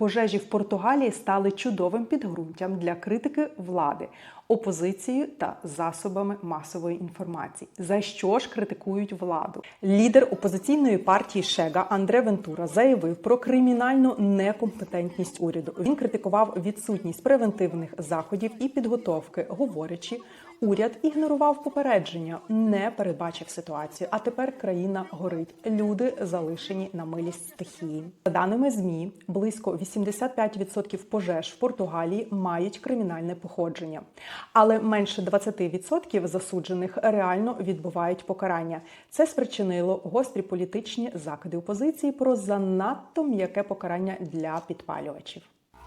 пожежі в Португалії стали чудовим підґрунтям для критики влади, опозицією та засобами масової інформації. За що ж критикують владу? Лідер опозиційної партії Шега Андре Вентура заявив про кримінальну некомпетентність уряду. Він критикував відсутність превентивних заходів і підготовки, говорячи. Уряд ігнорував попередження, не передбачив ситуацію. А тепер країна горить. Люди залишені на милість стихії. За даними змі, близько 85% пожеж в Португалії мають кримінальне походження, але менше 20% засуджених реально відбувають покарання. Це спричинило гострі політичні закиди опозиції про занадто м'яке покарання для підпалювачів.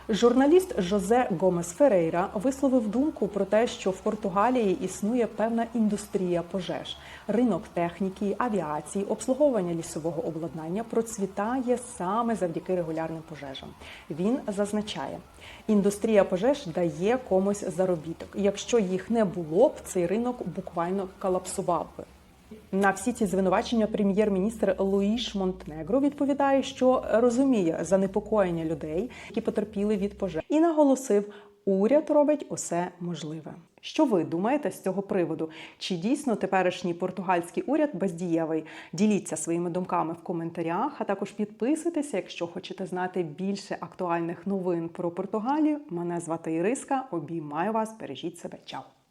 Журналіст Жозе Гомес Ферейра висловив думку про те, що в Португалії існує певна індустрія пожеж. Ринок техніки, авіації, обслуговування лісового обладнання процвітає саме завдяки регулярним пожежам. Він зазначає, індустрія пожеж дає комусь заробіток. Якщо їх не було б, цей ринок буквально колапсував би. На всі ці звинувачення прем'єр-міністр Луїш Монтнегро відповідає, що розуміє занепокоєння людей, які потерпіли від пожеж, і наголосив, уряд робить усе можливе. Що ви думаєте з цього приводу? Чи дійсно теперішній португальський уряд бездієвий? Діліться своїми думками в коментарях, а також підписуйтеся, якщо хочете знати більше актуальних новин про Португалію. Мене звати Іриска. Обіймаю вас, бережіть себе. Чао!